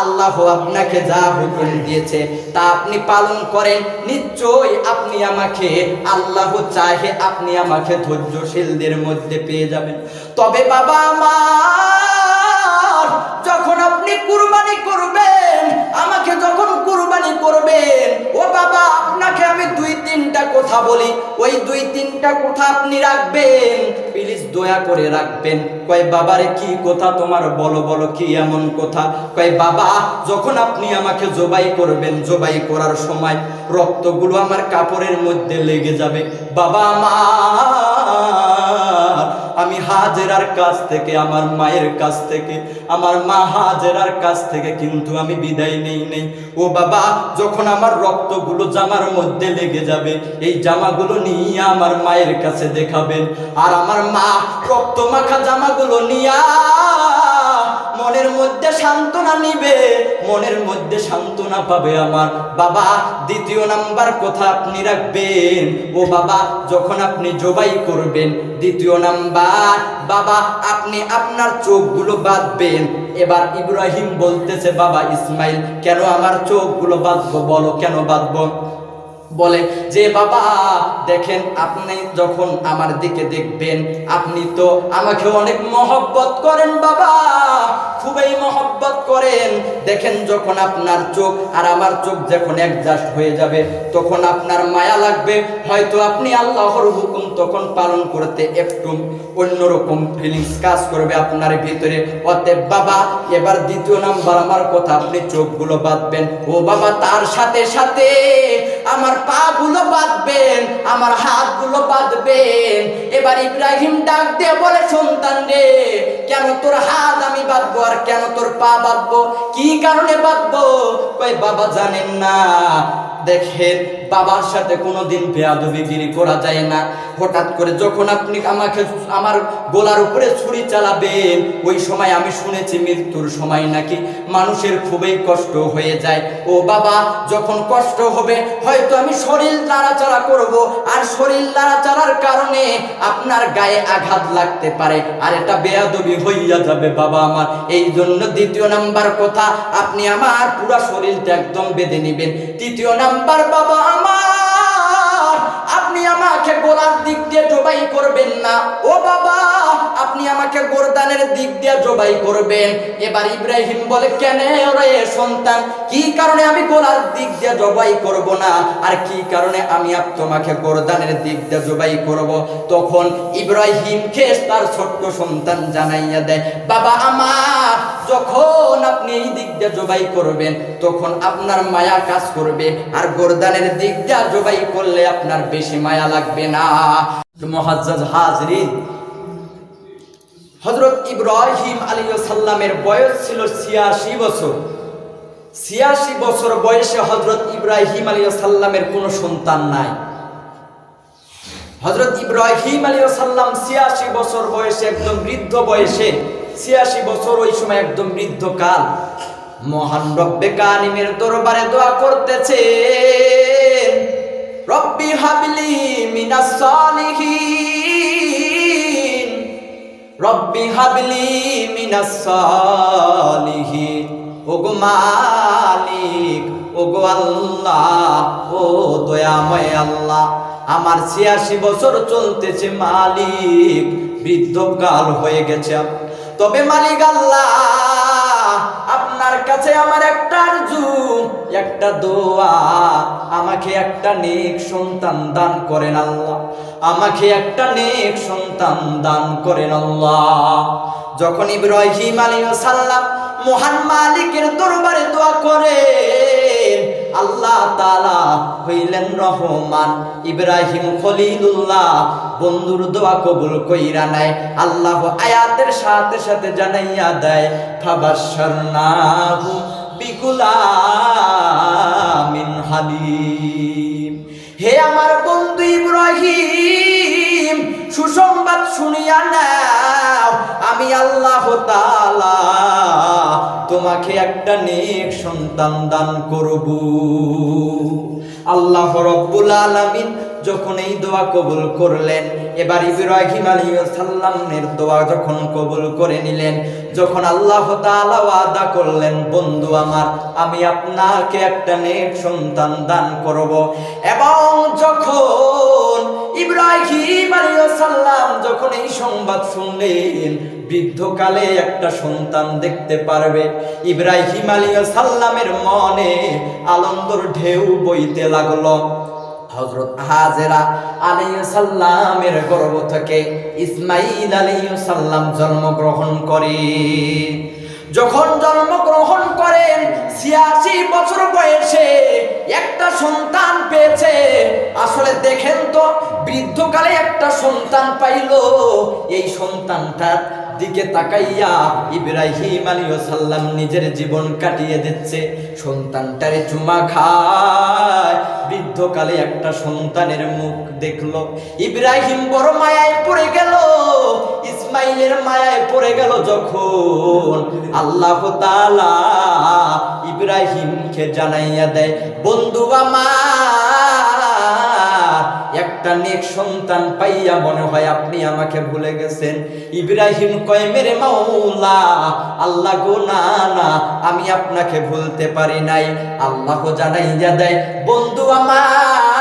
আল্লাহু আপনাকে যা হুকুম দিয়েছে তা আপনি পালন করেন। নিশ্চয়ই আপনি আমাকে, আল্লাহ চাহে আপনি আমাকে ধৈর্যশীলদের মধ্যে পেয়ে যাবেন। তবে বাবা আমার যখন আপনি কুরবানি করবেন, আমাকে যখন করবেন ও বাবা, আপনাকে আমি দুই তিনটা কথা বলি। ওই দুই তিনটা কথা আপনি রাখবেন। প্লিজ দয়া করে রাখবেন। কয়, বাবারে, কি কথা তোমার? বলো বলো, কি এমন কথা? কয়, বাবা, যখন আপনি আমাকে জবাই করবেন, জবাই করার সময় রক্তগুলো আমার কাপড়ের মধ্যে লেগে যাবে। বাবা আমার আমি হাজেরার কাছ থেকে, আমার মায়ের কাছ থেকে, আমার মা হাজেরার কাছ থেকে কিন্তু আমি বিদায় নেই নেই। ও বাবা, যখন আমার রক্তগুলো জামার মধ্যে লেগে যাবে, এই জামাগুলো নিয়ে আমার মায়ের কাছে দেখাবেন। আর আমার মা রক্ত মাখা জামাগুলো নিয়া মনের মধ্যে সান্ত্বনা নিবে, মনের মধ্যে সান্ত্বনা পাবে আমার। বাবা, দ্বিতীয় নাম্বার কথা আপনি রাখবেন। ও বাবা, যখন আপনি জবাই করবেন, দ্বিতীয় নাম্বার, বাবা, আপনি আপনার চোখগুলো বাঁধবেন। এবার ইব্রাহিম বলতেছে, বাবা ইসমাইল, কেন আমার চোখগুলো বাঁধবো? বলো, কেন বাঁধবো? বলে যে, বাবা, দেখেন আপনি যখন আমার দিকে দেখবেন, আপনি তো আমাকে অনেক মহব্বত করেন, বাবা। খুবই মহব্বত করেন। দেখেন যখন আপনার চোখ আর আমার চোখ যখন একজাস্ট হয়ে যাবে, তখন আপনার মায়া লাগবে। হয়তো আপনি আল্লাহর হুকুম তখন পালন করতে একটু অন্যরকম ফিলিংস কাজ করবে আপনার ভিতরে। অতএব, বাবা, এবার দ্বিতীয় নাম্বার, আমার কথা আপনি চোখগুলো বাঁধবেন। ও বাবা, তার সাথে সাথে আমার পা গুলো বাঁধবেন, আমার হাতগুলো বাঁধবেন। এবার ইব্রাহিম ডাক দিয়ে বলে, সন্তান রে, কেন তোর হাত আমি বাঁধবো আর কেন তোর পা বাঁধবো? কি কারণে বাঁধবো? কই বাবা জানেন না। দেখেন বাবার সাথে কোনোদিন বেয়াদবিগিরি করা যায় না। হঠাৎ করে যখন আপনি আমাকে আমার গোলার উপরে ছুরি চালাবেন, ওই সময় আমি শুনেছি মৃত্যুর সময় নাকি মানুষের খুবই কষ্ট হয়ে যায়। ও বাবা, যখন কষ্ট হবে, হয়তো আমি শরীর নাড়াচাড়া করব। আর শরীর নাড়াচাড়ার কারণে আপনার গায়ে আঘাত লাগতে পারে। আর এটা বেয়াদবি হইয়া যাবে বাবা আমার। এই জন্য দ্বিতীয় নাম্বার কথা, আপনি আমার পুরা শরীরটা একদম বেঁধে নেবেন। তৃতীয় নাম্বার বাবা আমার আপনি আমাকে গোলার দিক দিয়ে ডোবাই করবেন না। ও বাবা আপনি আমাকে গোরদানের দিক দিয়ে জবাই করবেন। এবার ইব্রাহিম বলে, কেন রে সন্তান? কি কারণে আমি গোলার দিক দিয়ে জবাই করব না? আর কি কারণে আমি আপ তোমাকে গোরদানের দিক দিয়ে জবাই করব? তখন ইব্রাহিমকে তার ছোট্ট সন্তান জানাইয়া দেয়, বাবা আমার, যখন আপনি এই দিক দিয়ে জবাই করবেন, তখন আপনার মায়া কাজ করবে। আর গোরদানের দিক দিয়ে জবাই করলে আপনার বেশি মায়া লাগবে না। মহাজ্জাজ হাজরিন হজরত ইব্রাহিম আলী সাল্লামের বয়স ছিল ছিয়াশি বছর। ছিয়াশি বছর বয়সে হজরত ইব্রাহিম আলী সাল্লামের কোনো সন্তান নাই। হজরত ইব্রাহিম আলী সাল্লাম ছিয়াশি বছর বয়সে একদম বৃদ্ধ বয়সে, ছিয়াশি বছর ওই সময় একদম বৃদ্ধ কাল মহান রব্বে কানিমের দরবারে দোয়া করতেছে রব্বি হাবলি মিনাস সালিহিন। রব্বি হাবলি মিনাস সালিহিন ওগো মালিক, ওগো আল্লাহ, ও দয়াময় আল্লাহ, আমার ছিয়াশি বছর চলতেছে মালিক, বৃদ্ধকাল হয়ে গেছে। তবে মালিক আল্লাহ কাছে আমার একটা আরজু একটা দোয়া। আমাকে একটা নেক সন্তান দান করেন আল্লাহ। আমাকে একটা নেক সন্তান দান করেন আল্লাহ। যখন ইব্রাহিম আলী সাল্লাম মহান মালিকের দরবারে দোয়া করে আল্লাহ তালা হইলেন রহমান। ইব্রাহিম খলিলুল্লাহ, বন্ধুর দোয়া কবুল কইরা নাই আল্লাহ আয়াতের সাথে সাথে জানাইয়া দেয় বিগুলামিন হালিম। হে আমার বন্ধু ইব্রাহিম, সুসংবাদ শুনিয়া নাও। আমি আল্লাহ তাআলা তোমাকে একটা নেক সন্তান দান করব। আল্লাহ রব্বুল আলামিন যখন এই দোয়া কবুল করলেন, এবার ইব্রাহিম আলাইহিস সালামের দোয়া যখন কবুল করে নিলেন, যখন আল্লাহ তাআলা ওয়াদা করলেন, বন্ধু আমার, আমি আপনাকে একটা নেক সন্তান দান করব। এবং যখন ইব্রাহিম সালাম যখন এই সংবাদ শুনলেন, বৃদ্ধকালে একটা সন্তান দেখতে পারবে। ইব্রাহিম সালামের মনে আনন্দর ঢেউ বইতে লাগল। হজরত হাজেরা আলাইসাল্লামের গর্ভ থেকে ইসমাইল আলাইসাল্লাম জন্মগ্রহণ করে। যখন জন্মগ্রহণ করেন, ছিয়াশি বছর বয়সে একটা সন্তান পেয়েছে। আসলে দেখেন তো, বৃদ্ধকালে একটা সন্তান পাইল। এই সন্তানটার দিকে তাকাইয়া ইব্রাহিম আলাইহিস সাল্লাম নিজের জীবন কাটিয়ে দিচ্ছে। সন্তানটারে চুমা খায়। বৃদ্ধকালে একটা সন্তানের মুখ দেখল। ইব্রাহিম বড় মায়ায় পড়ে গেল। ইসমাইলের মায়ায় পড়ে গেল যখন আল্লাহ তাআলা ইব্রাহিমকে জানাইয়া দেয়, বন্ধু আমার, একটা নেক সন্তান পাইয়া মনে হয় আপনি আমাকে ভুলে গেছেন। ইব্রাহিম কয়, মেরে মাওলা, আল্লাহ গো, না না, আমি আপনাকে ভুলতে পারি নাই। আল্লাহ জানাইয়া দেয়, বন্ধু আমার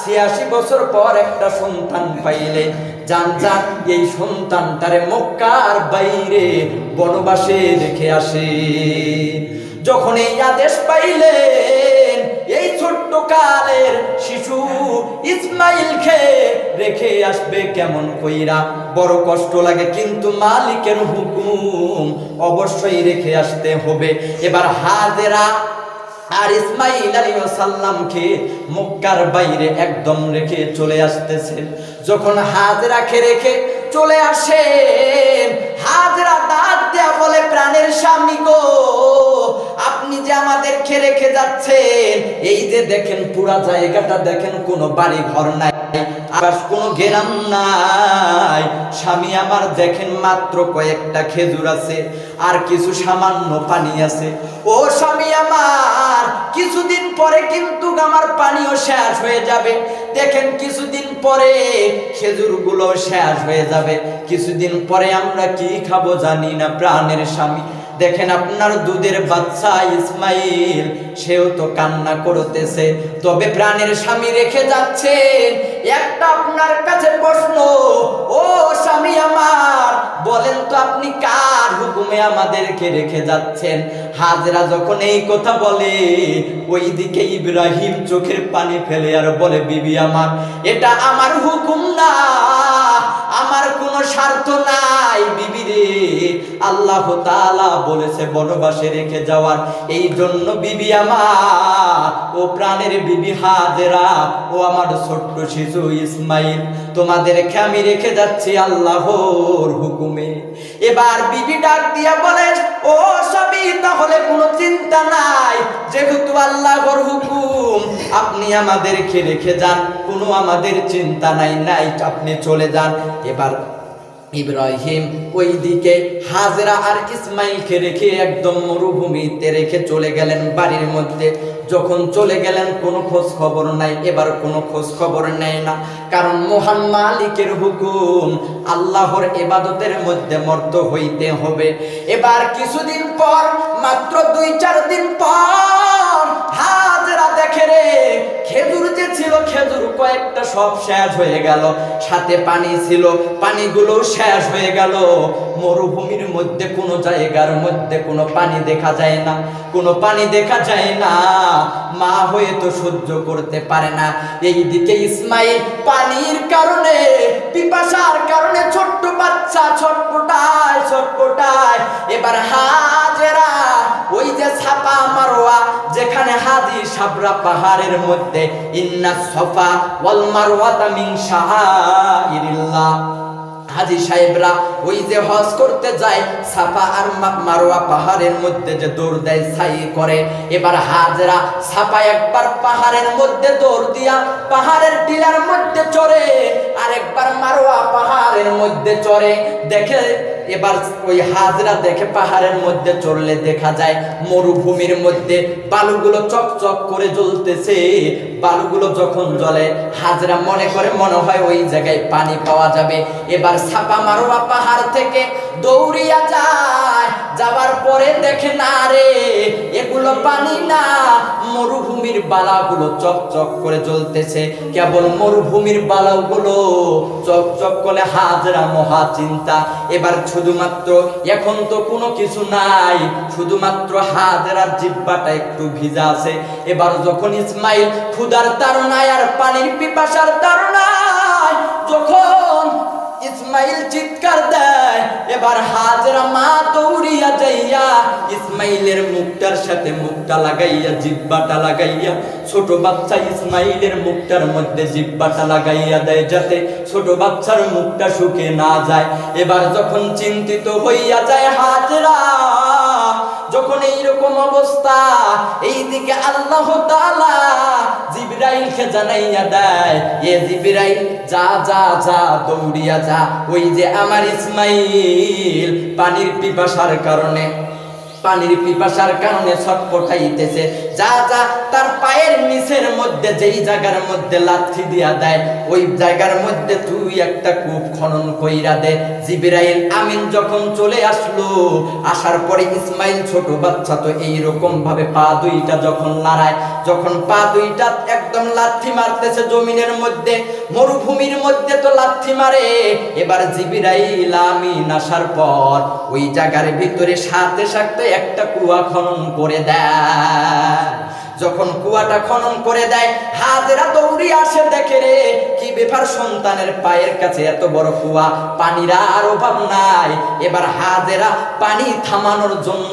ছিয়াশি বছর পর একটা সন্তান পাইলে। যান যান, এই সন্তানটারে মক্কার বাইরে বনবাসে রেখে আসে। যখন এই আদেশ পাইলেন, এই ছোট্ট কালের শিশু ইসমাইলকে রেখে আসবে কেমন কইরা? বড় কষ্ট লাগে, কিন্তু মালিকের হুকুম অবশ্যই রেখে আসতে হবে। এবার হাজেরা আর ইসমাইল আলাইহিস সালামকে মক্কার বাইরে একদম রেখে চলে আসতেছেন যখন হাজরাকে রেখে চলে আসেন, হাজরা দাঁত দেয়া বলে প্রাণের স্বামী গো, আপনি যে আমাদেরকে রেখে যাচ্ছেন, এই যে দেখেন পুরা জায়গাটা, দেখেন কোনো বাড়ি ঘর নাই, আকাশ কোনো গেরাম নাই। স্বামী আমার দেখেন মাত্র কয়েকটা খেজুর আছে, আর কিছু সামান্য পানি আছে। ও স্বামী আমার কিছুদিন পরে কিন্তু আমার পানিও শেষ হয়ে যাবে। দেখেন, কিছুদিন পরে খেজুরগুলো শেষ হয়ে যাবে। কিছুদিন পরে আমরা কি খাব জানি না, প্রাণের স্বামী। দেখেন আপনার দুধের বাচ্চা ইসমাইল, সেও তো কান্না করতেছে। তবে প্রাণের স্বামী রেখে যাচ্ছেন। একটা আপনার কাছে প্রশ্ন, ও স্বামী আমার, বলেন তো আপনি কার হুকুমে আমাদেরকে রেখে যাচ্ছেন? হাজরা যখন এই কথা বলে ওই দিকে ইব্রাহিম চোখের পানি ফেলে আর বলে, বিবি আমার, এটা আমার হুকুম না। আমার কোনো স্বার্থ নাই, বিবি রে। আল্লাহ বলেছে, বনবাসে রেখে যাওয়ার। এই জন্য বিবি আমার, ও প্রাণের বিবি হাজেরা, ও আমার ছোট্ট শিশু ইসমাইল, তোমাদেরকে আমি রেখে যাচ্ছি আল্লাহর হুকুমে। এবার বিবি ডাক দিয়া বলে, ও সবই তাহলে কোনো চিন্তা নাই। যেহেতু আল্লাহর হুকুম, আপনি আমাদেরকে রেখে যান, কোনো আমাদের চিন্তা নাই নাই, আপনি চলে যান। এবার ইব্রাহিম ওই দিকে হাজরা আর ইসমাইলকে রেখে একদম মরুভূমিতে রেখে চলে গেলেন বাড়ির মধ্যে। যখন চলে গেলেন, কোনো খোঁজ খবর নাই, এবার কোনো খোঁজ খবর নেয় না। কারণ মহান মালিকের হুকুম, আল্লাহর এবাদতের মধ্যে মর্ত হইতে হবে। এবার কিছুদিন পর, মাত্র দুই চার দিন পর হাজরা দেখে রে, খেজুর যে ছিল, খেজুর কয়েকটা সব শেষ হয়ে গেল। সাথে পানি ছিল, পানিগুলো শেষ হয়ে গেল। মরুভূমির মধ্যে কোনো জায়গার মধ্যে কোনো পানি দেখা যায় না, কোনো পানি দেখা যায় না। মা হয়ে তো সহ্য করতে পারে না। এইদিকে ইসমাইল পানির কারণে, পিপাসার কারণে ছোট্ট বাচ্চা ছটপটায় ছটপটায় এবার হাজেরা ওই যে ছাপা মারোয়া যেখানে হাজি সাবরা পাহাড়ের মধ্যে, ইন্না সফা ওয়াল মারওয়াতা মিন শাআইরিল্লাহ হাজি সাহেবরা, ওই যে হজ করতে যায়, সাফা আর মারোয়া পাহাড়ের মধ্যে যে দৌড় দেয় সাই করে। এবার হাজরা সাফা একবার পাহাড়ের মধ্যে দৌড় দিয়া পাহাড়ের টিলার মধ্যে চড়ে আর একবার মারোয়া পাহাড়ের মধ্যে চড়ে। দেখে এবার ওই হাজরা দেখে পাহাড়ের মধ্যে চড়লে দেখা যায়, মরুভূমির মধ্যে বালুগুলো চকচক করে জ্বলতেছে। বালুগুলো যখন জ্বলে, হাজরা মনে করে মনে হয় ওই জায়গায় পানি পাওয়া যাবে। এবার ছাপা মারোয়া পাহাড় থেকে। দৌড়িয়া যায়, যাবার পরে দেখে না রে, এগুলো পানি না। মরুভূমির বালাগুলো চকচক করে জ্বলতেছে। কেবল মরুভূমির বালাগুলো চকচক করে হাজরা মহা চিন্তা। এবার শুধুমাত্র এখন তো কোনো কিছু নাই, শুধুমাত্র হাজরার জিব্বাটা একটু ভিজা আছে। এবার যখন ইসমাইল ক্ষুদার তারনায় আর পানির পিপাসার তারনায় যখন ইসমাইল চিৎকার দেয়, এবার হাজরা মা দৌড়িয়া যাইয়া ইসমাইলের মুখটার সাথে মুখটা লাগাইয়া, জিব্বাটা লাগাইয়া, ছোট বাচ্চা ইসমাইলের মুখটার মধ্যে জিব্বাটা লাগাইয়া দেয় যাতে ছোট বাচ্চার মুখটা শুকে না যায়। এবার যখন চিন্তিত হইয়া যায় হাজরা যখন এইরকম অবস্থা, এইদিকে আল্লাহ তাআলা জিবরাইলকে জানাইয়া দেয়, এ জিবরাইল, যা যা যা, দৌড়িয়া যা, ওই যে আমার ইসমাইল পানির পিপাসার কারণে, পানির পিপাসার কারণে ছটপটাইতেছে যা যা তার পায়ের নিচের মধ্যে, যেই জায়গার মধ্যে লাথি দিয়া দেয়, ওই জায়গার মধ্যে তুই একটা কূপ খনন কইরা দে। জিবরাইল আমিন যখন চলে আসলো, আসার পরে ইসমাইল ছোট বাচ্চা তো এই রকম ভাবে পা দুইটা যখন লড়ায় যখন পা দুইটা একদম লাথি মারতেছে জমিনের মধ্যে, মরুভূমির মধ্যে তো লাথি মারে। এবার জিবরাইল আমিন আসার পর ওই জায়গার ভিতরে সাথে সাথে একটা কুয়া খনন করে দেয়। যখন কুয়াটা খনন করে দেয় হাজেরা দৌড়ি আসে, দেখে রে, কি ব্যাপার সন্তানের পায়ের কাছে এত বড় কুয়া? পানির আর অভাব নাই। এবার হাজেরা পানি থামানোর জন্য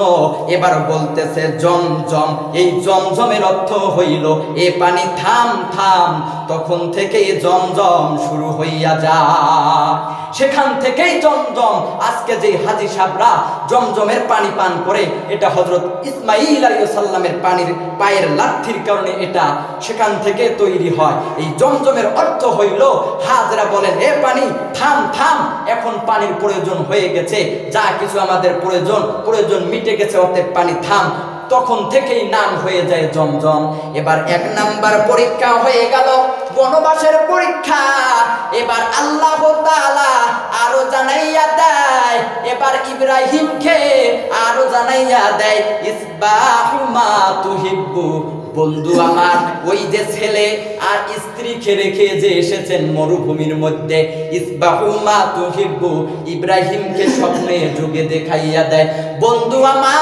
এবার বলতেছে জমজম এই জমজমের অর্থ হইল, এ পানি থাম থাম। তখন থেকেই জমজম শুরু হইয়া যায়। সেখান থেকেই জমজম। আজকে যে হাজি সাবরা জমজমের পানি পান করে, এটা হজরত ইসমাইল আলাইহিস সাল্লামের পানির পায়ের লাথির কারণে এটা সেখান থেকে তৈরি হয়। এই জমজমের অর্থ হইল, হাজরা বলেন, এ পানি, থাম থাম, এখন পানির প্রয়োজন হয়ে গেছে। যা কিছু আমাদের প্রয়োজন প্রয়োজন মিটে গেছে, অতএব পানি থাম। তখন থেকেই নাম হয়ে যায় জমজম। এবার এক নাম্বার পরীক্ষা হয়ে গেল, বনবাসের পরীক্ষা। এবার আল্লাহ আরও জানাইয়া দেয়, এবার ইব্রাহিমকে আরও জানাইয়া দেয়, ইসবাহু মা তুহিব্বু। বন্ধু আমার, ওই যে ছেলে আর স্ত্রীকে রেখে যে এসেছেন মরুভূমির মধ্যে, ইসবাহু মা তুহিব্বু। ইব্রাহিমকে স্বপ্নে যুগে দেখাইয়া দেয়, বন্ধু আমার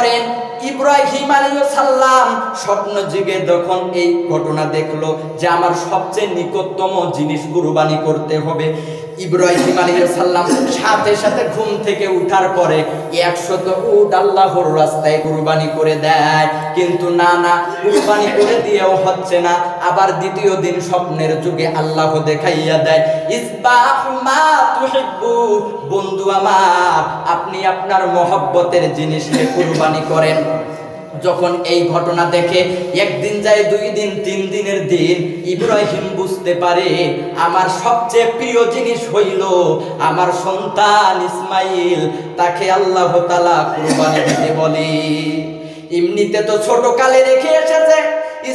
করেন। ইব্রাহিম আলী সাল্লাম স্বপ্ন যুগে যখন এই ঘটনা দেখল যে আমার সবচেয়ে নিকটতম জিনিস কুরবানি করতে হবে ইব্রাহিম আলাইহিস সাল্লাম সাথে সাথে ঘুম থেকে উঠার পরে একশত উট আল্লাহর রাস্তায় কুরবানি করে দেয়। কিন্তু না না, কুরবানি করে দিয়েও হচ্ছে না। আবার দ্বিতীয় দিন স্বপ্নের যুগে আল্লাহ দেখাইয়া দেয়, ইসবাহ বন্ধু আমার, আপনি আপনার মহব্বতের জিনিসকে কুরবানি করেন। যখন এই ঘটনা দেখে একদিন যায়, দুই দিন, তিন দিনের দিন, ইব্রাহিম বুঝতে পারে, আমার সবচেয়ে প্রিয় জিনিস হইল আমার সন্তান ইসমাইল, তাকে আল্লাহ তালা কুরবানি দিতে বলে। এমনিতে তো ছোট কালে রেখে এসেছে,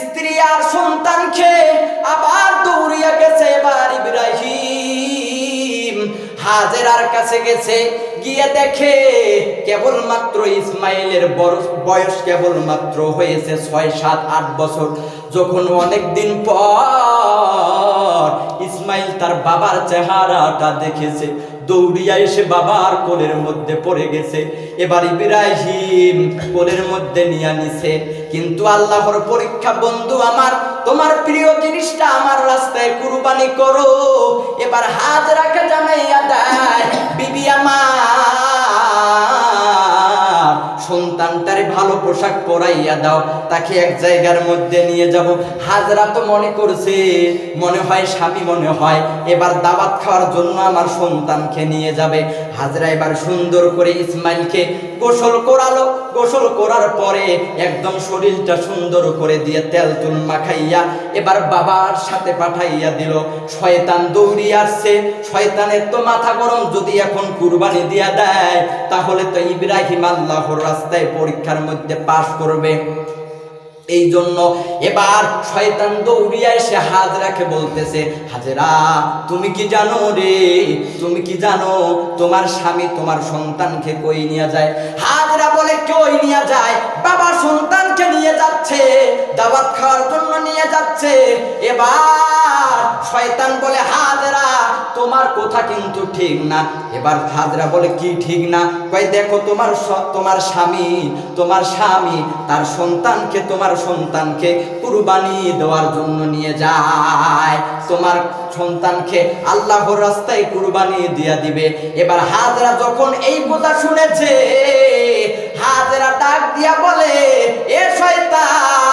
স্ত্রী আর সন্তানকে আবার দৌড়িয়া গেছে এবার ইব্রাহিম। হাজেরার কাছে গেছে গিয়ে দেখে কেবলমাত্র ইসমাইলের বয়স কেবলমাত্র হয়েছে ছয় সাত আট বছর। যখন অনেক দিন পর ইসমাইল তার বাবার চেহারাটা দেখেছে, দৌড়িয়া এসে বাবার কোলের মধ্যে পড়ে গেছে। এবার ইব্রাহিম কোলের মধ্যে নিয়ে নিছে। কিন্তু আল্লাহর পরীক্ষা, বন্ধু আমার, তোমার প্রিয় জিনিসটা আমার রাস্তায় কুরবানি করো। এবার হাত রাখে জানাইয়া দেয়, বিবি আমার। সন্তানটারে ভালো পোশাক পরাইয়া দাও, তাকে এক জায়গার মধ্যে নিয়ে যাব। হাজরা তো মনে করছে, মনে হয় স্বামী মনে হয়, এবার দাবাত খাওয়ার জন্য আমার সন্তানকে নিয়ে যাবে। হাজরা এবার সুন্দর করে ইসমাইলকে গোসল করালো। গোসল করার পরে একদম শরীরটা সুন্দর করে দিয়ে তেল তুল মাখাইয়া এবার বাবার সাথে পাঠাইয়া দিল। শয়তান দৌড়ি আসছে। শয়তানের তো মাথা গরম, যদি এখন কুরবানি দিয়া দেয়, তাহলে তো ইব্রাহিম আল্লাহর রাস্তায় পরীক্ষার মধ্যে পাশ করবে। এই জন্য এবার শয়তান হাজরাকে বলতেছে, হাজরা, তুমি কি জানো রে? তুমি কি জানো তোমার স্বামী তোমার সন্তানকে কই নিয়ে যায়? হাজরা বলে, কই নিয়ে যায়? বাবা সন্তানকে নিয়ে যাচ্ছে খাওয়ার জন্য নিয়ে যাচ্ছে। এবার শয়তান বলে, হাজরা, তোমার কথা কিন্তু ঠিক না। এবার হাজরা বলে, কি ঠিক না? কয়, দেখো তোমার তোমার স্বামী তোমার স্বামী তার সন্তানকে তোমার সন্তানকে কুরবানি দেওয়ার জন্য নিয়ে যায়। তোমার সন্তানকে আল্লাহর রাস্তায় কুরবানি দিয়া দিবে। এবার হাজরা যখন এই কথা শুনেছে, হাজরা ডাক দিয়া বলে, এ শয়তান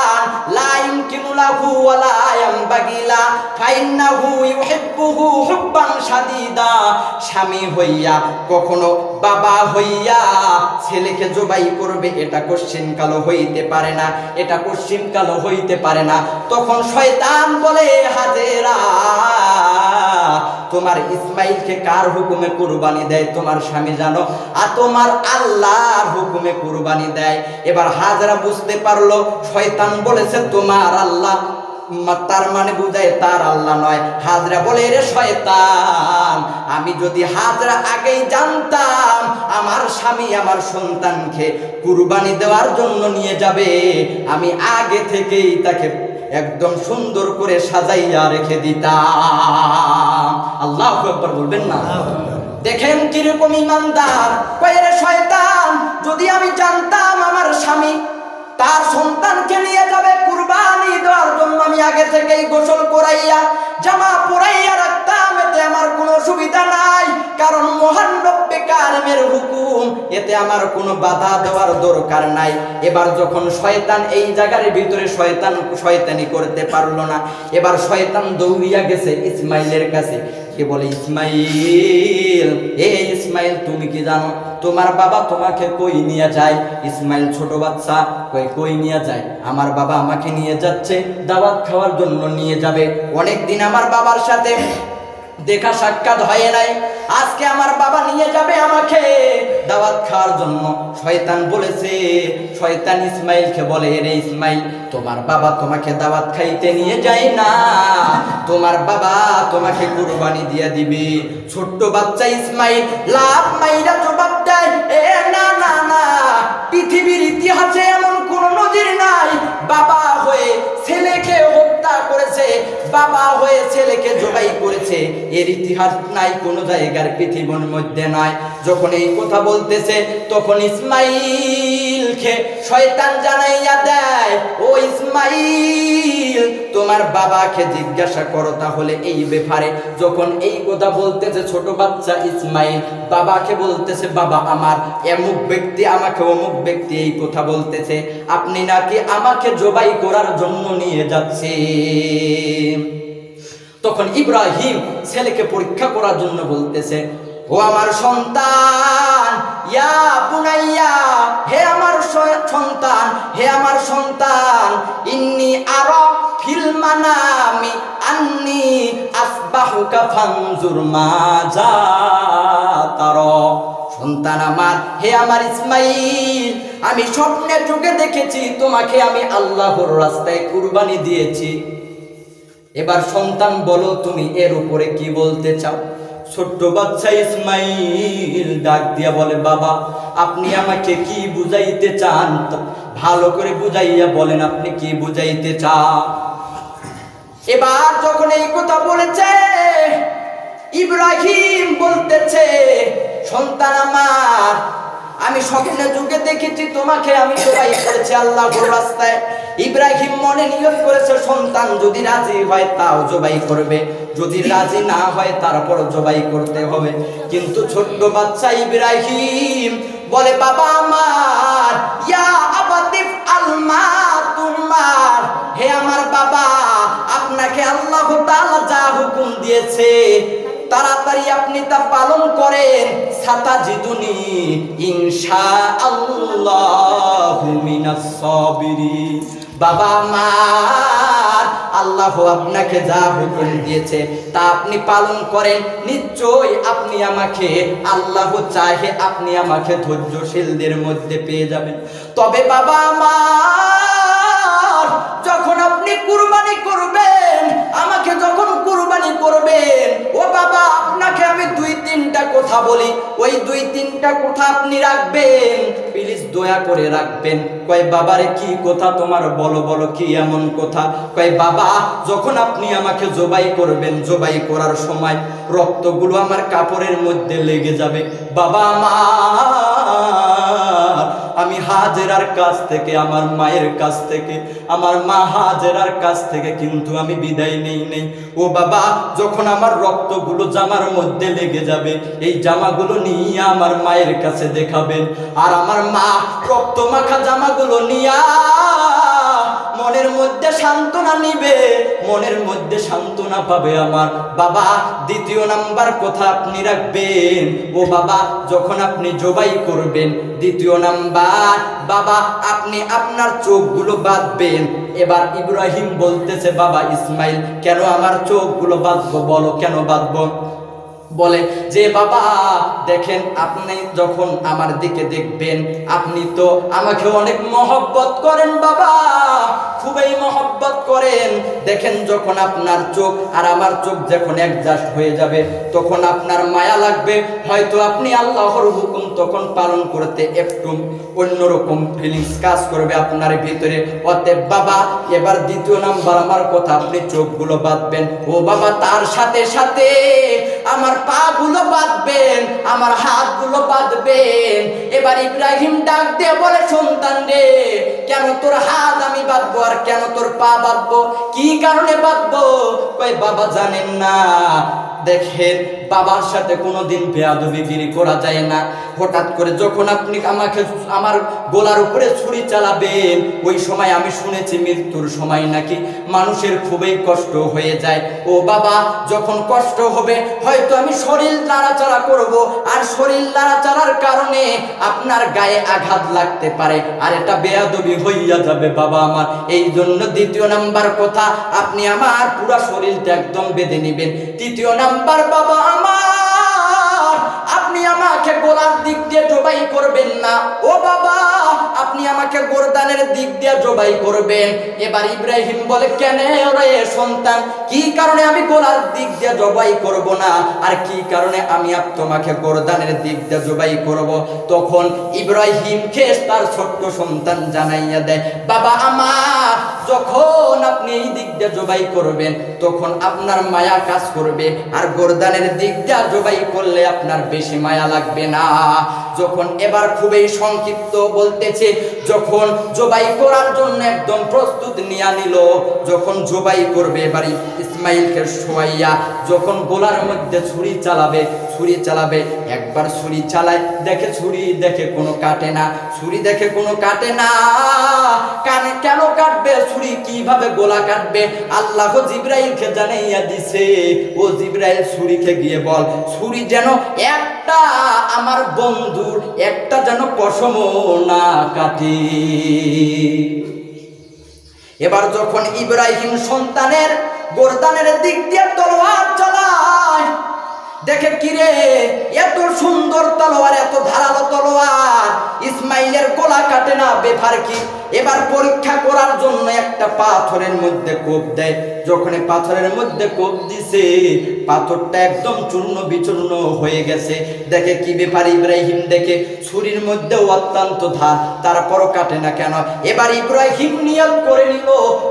স্বামী হইয়া কখনো বাবা হইয়া ছেলেকে জবাই করবে, এটা কোশ্চিন কালো হইতে পারে না, এটা কোশ্চিন কালো হইতে পারে না। তখন শয়তান বলে, হাজেরা, তোমার ইসমাইলকে কার হুকুমে কুরবানি দেয়? তোমার স্বামী জানো? আর তোমার আল্লাহর হুকুমে কুরবানি দেয়। এবার হাজরা বুঝতে পারল, শয়তান বলেছে, তোমার আল্লাহ তার মানে বুঝায় তার আল্লাহ নয়। হাজরা বলে রে শয়তান আমি যদি হাজরা আগেই জানতাম আমার স্বামী আমার সন্তানকে কুরবানি দেওয়ার জন্য নিয়ে যাবে আমি আগে থেকেই তাকে একদম সুন্দর করে সাজাইয়া রেখে দিতাম। আল্লাহ একবার বলবেন না? দেখেন কীরকম ইমানদার। কয়ের শয়তান যদি আমি জানতাম আমার স্বামী তার সন্তানকে নিয়ে যাবে কুরবানি দেওয়ার জন্য আমি আগে থেকেই গোসল করাইয়া, জামা পরাইয়া রাখতাম, এতে আমার কোনো সুবিধা নাই। কারণ মহান রব্বে কারিমের হুকুম, এতে আমার কোনো বাধা দেওয়ার দরকার নাই। এবার যখন শয়তান এই জায়গার ভিতরে শয়তান, শয়তানি করতে পারল না, এবার শয়তান দৌড়িয়া গেছে ইসমাইলের কাছে। কে বলে, ইসমাইল, এ ইসমাইল, তুমি কি জানো? তোমার বাবা তোমাকে কই নিয়ে যায়? ইসমাইল ছোট বাচ্চা, কই কই নিয়ে যায়? আমার বাবা আমাকে নিয়ে যাচ্ছে, দাওয়াত খাওয়ার জন্য নিয়ে যাবে। অনেক দিন আমার বাবার সাথে দেখা সাক্ষাৎ হয় নাই। আজকে আমার বাবা নিয়ে যাবে আমাকে। দাওয়াত খাওয়ার জন্য শয়তান বলেছে, শয়তান ইসমাইলকে বলে, রে ইসমাইল, তোমার বাবা তোমাকে দাওয়াত খাইতে নিয়ে যায় না। তোমার বাবা তোমাকে কুরবানি দিয়ে দিবে। ছোট্ট বাচ্চা ইসমাইল লাভ মাইরা জবাব দেয়, এ, না না না, পৃথিবীর ইতিহাসে এমন কোন নজির নাই। বাবা হয়ে ছেলেকে হত্যা করেছে, বাবা হয়ে ছেলেকে জবাই করেছে। এর ইতিহাস নাই, কোন জায়গার পৃথিবীর মধ্যে নয় যখন এই কথা বলতেছে, তখন ইসমাইলকে শয়তান জানাইয়া দেয়, ও ইসমাইল, তোমার বাবাকে জিজ্ঞাসা করো তাহলে এই ব্যাপারে। যখন এই কথা বলতেছে ছোট বাচ্চা ইসমাইল, বাবাকে বলতেছে, বাবা, আমার এমুক ব্যক্তি আমাকে অমুক ব্যক্তি এই কথা বলতেছে। আপনি নাকি আমাকে জবাই করার জন্য নিয়ে যাচ্ছে তখন ইব্রাহিম ছেলেকে পরীক্ষা করার জন্য বলতেছে, ও আমার সন্তান, ইয়া বুনাইয়া, হে আমার সন্তান, হে আমার সন্তান, ইন্নি আরা ফিল আন্নি আসবাহুকা ফানজুর মাজা তারা সন্তান আমার, হে আমার ইসমাইল, আমি স্বপ্নে চোখে দেখেছি, তোমাকে আমি আল্লাহর রাস্তায় কুরবানি দিয়েছি। এবার সন্তান বলো, তুমি এর উপরে কি বলতে চাও? ছোট্ট বাচ্চা ইসমাইল ডাক দিয়া বলে, বাবা, আপনি আমাকে কি বুঝাইতে চান? ভালো করে বুঝাইয়া বলেন, আপনি কি বুঝাইতে চান? এবার যখন এই কথা বলেছে, ইব্রাহিম বলতেছে সন্তান আমার, আমি স্বপ্নে যুগে দেখেছি তোমাকে, আমি জবাই করেছি আল্লাহর রাস্তায়। ইব্রাহিম মনে নিয়োগ করেছে, সন্তান যদি রাজি হয় তাও জবাই করবে, যদি রাজি না হয় তারপর জবাই করতে হবে। কিন্তু ছোট্ট বাচ্চা ইব্রাহিম বলে, বাবা আমার, ইয়া আবাতিফ আলমা তোমার হে আমার বাবা, আপনাকে আল্লাহ তাআলা যা হুকুম দিয়েছে তাড়াতাড়ি আপনি তা পালন করেন। সাতা জিদুনি ইনশা আল্লাহু বাবা আমার আল্লাহ আপনাকে যা হুকুম দিয়েছে তা আপনি পালন করেন। নিশ্চয়ই আপনি আমাকে, আল্লাহ চাহে আপনি আমাকে ধৈর্যশীলদের মধ্যে পেয়ে যাবেন। তবে বাবা আমার যখন আপনি কুরবানি করবেন, আমাকে যখন কুরবানি করবেন, ও বাবা, আপনাকে আমি দুই তিনটা কথা বলি। ওই দুই তিনটা কথা আপনি রাখবেন প্লিজ দয়া করে রাখবেন। কয়, বাবারে, কি কথা তোমার? বলো বলো, কি এমন কথা? কয়, বাবা, যখন আপনি আমাকে জবাই করবেন, জবাই করার সময় রক্তগুলো আমার কাপড়ের মধ্যে লেগে যাবে। বাবা, আমার আমি হাজেরার কাছ থেকে, আমার মায়ের কাছ থেকে, আমার মা হাজেরার কাছ থেকে কিন্তু আমি বিদায় নেই নেই। ও বাবা, যখন আমার রক্তগুলো জামার মধ্যে লেগে যাবে, এই জামাগুলো নিয়ে আমার মায়ের কাছে দেখাবেন। আর আমার মা রক্ত মাখা জামাগুলো নিয়া মনের মধ্যে সান্ত্বনা নিবে, মনের মধ্যে সান্ত্বনা পাবে আমার। বাবা, দ্বিতীয় নাম্বার কথা আপনি রাখবেন। ও বাবা, যখন আপনি জবাই করবেন, দ্বিতীয় নাম্বার, বাবা, আপনি আপনার চোখগুলো বাঁধবেন। এবার ইব্রাহিম বলতেছে, বাবা ইসমাইল, কেন আমার চোখগুলো বাঁধবো? বলো, কেন বাঁধবো? বলে যে, বাবা, দেখেন আপনি যখন আমার দিকে দেখবেন, আপনি তো আমাকে অনেক মহব্বত করেন, বাবা। খুবই মহব্বত করেন। দেখেন যখন আপনার চোখ আর আমার চোখ যখন একজাস্ট হয়ে যাবে, তখন আপনার মায়া লাগবে। হয়তো আপনি আল্লাহর হুকুম তখন পালন করতে একটু অন্যরকম ফিলিংস কাজ করবে আপনার ভিতরে। অতএব, বাবা, এবার দ্বিতীয় নাম্বার, আমার কথা আপনি চোখগুলো বাঁধবেন। ও বাবা, তার সাথে সাথে আমার পা গুলো বাঁধবেন, আমার হাতগুলো বাঁধবেন। এবার ইব্রাহিম ডাক দিয়ে বলে, সন্তান রে, কেন তোর হাত আমি বাঁধবো আর কেন তোর পা বাঁধবো? কি কারণে বাঁধবো? কই বাবা জানেন না। দেখেন বাবার সাথে কোনোদিন বেয়াদবিগিরি করা যায় না। হঠাৎ করে যখন আপনি আমাকে, আমার গোলার উপরে ছুরি চালাবেন, ওই সময় আমি শুনেছি মৃত্যুর সময় নাকি মানুষের খুবই কষ্ট হয়ে যায়। ও বাবা, যখন কষ্ট হবে, হয়তো আমি শরীর নাড়াচাড়া করব। আর শরীর নাড়াচাড়ার কারণে আপনার গায়ে আঘাত লাগতে পারে। আর এটা বেয়াদবি হইয়া যাবে বাবা আমার। এই জন্য দ্বিতীয় নাম্বার কথা, আপনি আমার পুরো শরীরটা একদম বেঁধে নেবেন। তৃতীয় নাম্বার বাবা আমার আপনি আমাকে গোলার দিক দিয়ে জবাই করবেন না। ও বাবা আপনি আমাকে গোরদানের দিক দিয়ে জবাই করবেন। এবার ইব্রাহিম বলে, কেন রে সন্তান? কি কারণে আমি গোলার দিক দিয়ে জবাই করব না? আর কি কারণে আমি তোমাকে গোরদানের দিক দিয়ে জবাই করব? তখন ইব্রাহিম খেস তার ছোট্ট সন্তান জানাইয়া দেয়, বাবা আমার যখন আপনি এই দিক দিয়ে জবাই করবেন, তখন আপনার মায়া কাজ করবে। আর গোরদানের দিক দিয়ে জবাই করলে আপনার বেশি মায়া লাগবে না। যখন এবার খুবই সংক্ষিপ্ত বলতেছে যখন জবাই করার জন্য একদম প্রস্তুত নিয়ে নিল, যখন জবাই করবে, এবার ইসমাইলকে শোয়াইয়া যখন গোলার মধ্যে ছুরি চালাবে ছুরি চালাবে, একবার ছুরি চালায়, দেখে ছুরি দেখে কোনো কাটে না, ছুরি দেখে কোনো কাটে না। কানে কেন কাটবে, ছুরি কীভাবে গোলা কাটবে? আল্লাহ জিব্রাইলকে জানাইয়া দিছে, ও জিব্রাইল, ছুরিকে গিয়ে বল, ছুরি যেন একটা আমার বন্ধুর, একটা যেন পশম না কাটে। এবার যখন ইব্রাহিম সন্তানের গোরদানের দিক দিয়ে তলোয়ার চালায় দেখে কিরে এত সুন্দর তলোয়ার, এত ধারালো তলোয়ার। ইসমাইলের গোলা কাটে না, বেফার কি? এবার পরীক্ষা করার জন্য একটা পাথরের মধ্যে কোপ দেয়। যখন পাথরের মধ্যে কোপ দিছে, পাথরটা একদম চূর্ণ বিচূর্ণ হয়ে গেছে। দেখে কি ব্যাপার ইব্রাহিম দেখে? ছুরির মধ্যে অত্যন্ত ধার, তারপরও কাটে না কেন? এবার ইব্রাহিম নিয়ত করে নিল।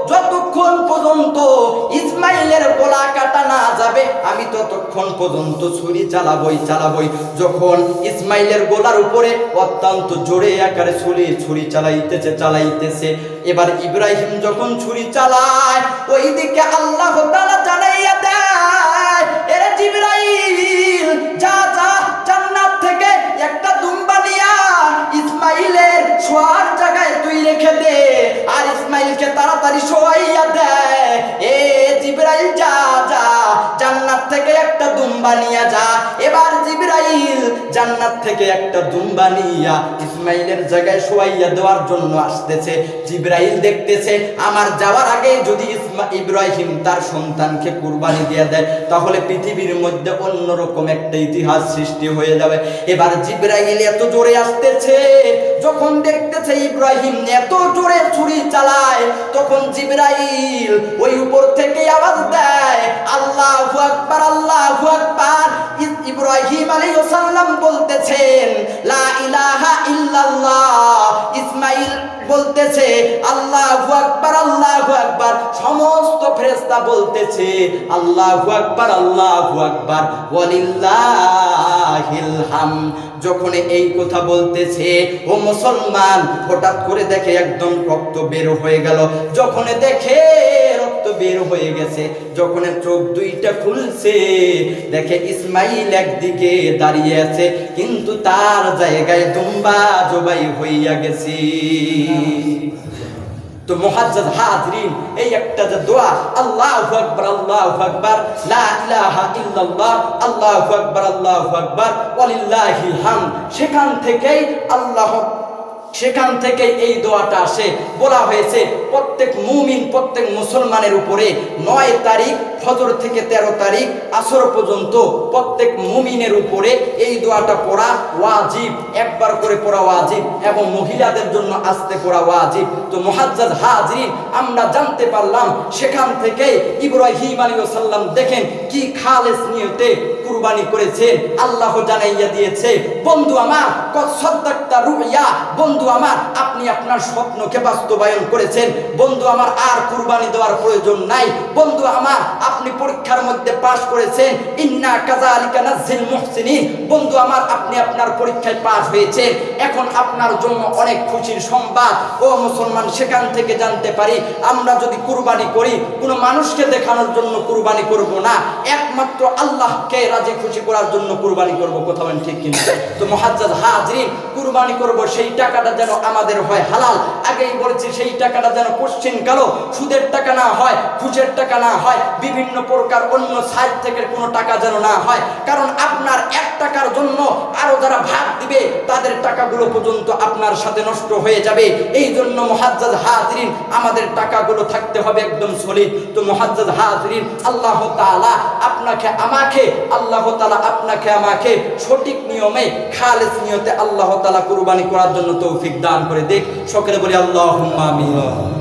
যতক্ষণ পর্যন্ত ইসমাইলের গোলা কাটা যাবে আমি ততক্ষণ পর্যন্ত ছুরি চালাবই চালাবই। যখন ইসমাইলের গোলার উপরে অত্যন্ত জোরে আকারে ছুরি ছুরি চালাইতেছে চালাইতেছে, এবার ইব্রাহিম যখন ছুরি চালায় ওই দিকে আল্লাহ জানাইয়া দেয় যা যা, জান্নাত থেকে একটা দুম্বা নিয়া ইসমাইলের জায়গায় তুই রেখে দে। আর ইসমাইলকে তাড়াতাড়ি শোয়াইয়া দেয়, এ জিব্রাইল যা থেকে একটা দুম্বা দুম্বা নিয়ে যা। এবার জিবরাইল জান্নাত থেকে একটা দুম্বা নিয়া ইসমাইলের জায়গায় শোয়াইয়া দেওয়ার জন্য আসতেছে। জিবরাইল দেখতেছে, আমার যাওয়ার আগে যদি ইসমা ইব্রাহিম তার সন্তানকে কুরবানি দিয়ে দেয়, তাহলে পৃথিবীর মধ্যে অন্যরকম একটা ইতিহাস সৃষ্টি হয়ে যাবে। এবার জিব্রাইল এত জোরে আসতেছে, যখন দেখতেছে ইব্রাহিম এত জোরে ছুরি চালায়, তখন জিব্রাইল ওই উপর থেকে আওয়াজ দেয়, আল্লাহু আকবার, আল্লাহু আকবার ইব্রাহিম আলাইহিস বলতেছেন, লা ইলাহা ইল্লাল্লাহ। ইসমাইল বলতেছে, আল্লাহু আকবার আল্লাহু আকবার। সমস্ত ফেরেশতা বলতেছে, আল্লাহু আকবার আল্লাহু আকবার। ওয়ালিল্লাহিল হাম যখন এই কথা বলতেছে, ও মুসলমান, হঠাৎ করে দেখে একদম রক্ত বের হয়ে গেল। যখন দেখে রক্ত বের হয়ে গেছে যখন চোখ দুইটা খুলছে, দেখে ইসমাইল একদিকে দাঁড়িয়ে আছে, কিন্তু তার জায়গায় দুম্বা জবাই হইয়া গেছে। তো মুহাজ্জাদ হাজরিন, এই একটা যে দোয়া, আল্লাহু আকবার আল্লাহু আকবার, লা ইলাহা ইল্লাল্লাহ, আল্লাহু আকবার আল্লাহু আকবার, ওয়ালিল্লাহিল হামদ, সেখান থেকেই আল্লাহ সেখান থেকে এই দোয়াটা আসে। বলা হয়েছে, প্রত্যেক মুমিন, প্রত্যেক মুসলমানের উপরে নয় তারিখ, ফজর থেকে তেরো তারিখ, আসর পর্যন্ত প্রত্যেক মুমিনের উপরে এই দোয়াটা পড়া ওয়াজিব। একবার করে পড়া ওয়াজিব এবং মহিলাদের জন্য আসতে পড়া ওয়াজিব। তো মুহাজ্জাজ হাজরিন, আমরা জানতে পারলাম, সেখান থেকে ইব্রাহিম আলাইহিস সাল্লাম দেখেন কি খালেস নিয়তে কুরবানি করেছেন আল্লাহ জানাইয়া দিয়েছে, বন্ধু আমার কত সদ্দাক্তা রুইয়া, বন্ধু আমার, আপনি আপনার স্বপ্নকে বাস্তবায়ন করেছেন। বন্ধু আমার, আর কুরবানি দেওয়ার প্রয়োজন নাই। বন্ধু আমার, আপনি পরীক্ষার মধ্যে পাশ করেছেন। ইন্না কাযালিকা নাজিল মুহসিনিন। বন্ধু আমার, আপনি আপনার পরীক্ষায় পাশ হয়েছে এখন আপনার জন্য অনেক খুশির সংবাদ। ও মুসলমান, সেখান থেকে জানতে পারি, আমরা যদি কুরবানি করি, কোনো মানুষকে দেখানোর জন্য কুরবানি করব না। একমাত্র আল্লাহকে রাজি খুশি করার জন্য কুরবানি করব, কথা বলেন ঠিক কিনা? তো মহাজ্জাজ হাজরিন, কুরবানি করব, সেই টাকাটা যেন আমাদের হয় হালাল। আগেই বলেছি, সেই টাকাটা যেন কোশ্চিন কালো, সুদের টাকা না হয়, ঘুষের টাকা না হয়, বিভিন্ন প্রকার অন্য সাইড থেকে কোনো টাকা যেন না হয়। কারণ আপনার এক টাকার জন্য আরও যারা ভাগ দিবে, তাদের টাকাগুলো পর্যন্ত আপনার সাথে নষ্ট হয়ে যাবে। এই জন্য মহাজ্জাজ হাজরিন, আমাদের টাকাগুলো থাকতে হবে একদম সলিড তো মহাজ্জাজ হাজরিন, আল্লাহ তাআলা আপনাকে, আমাকে, আল্লাহ তাআলা আপনাকে, আমাকে সঠিক নিয়মে খালেজ নিয়তে আল্লাহ তালা কুরবানি করার জন্য তৌফিক দান করে দেখ সকলে বলি আল্লাহ আমিন।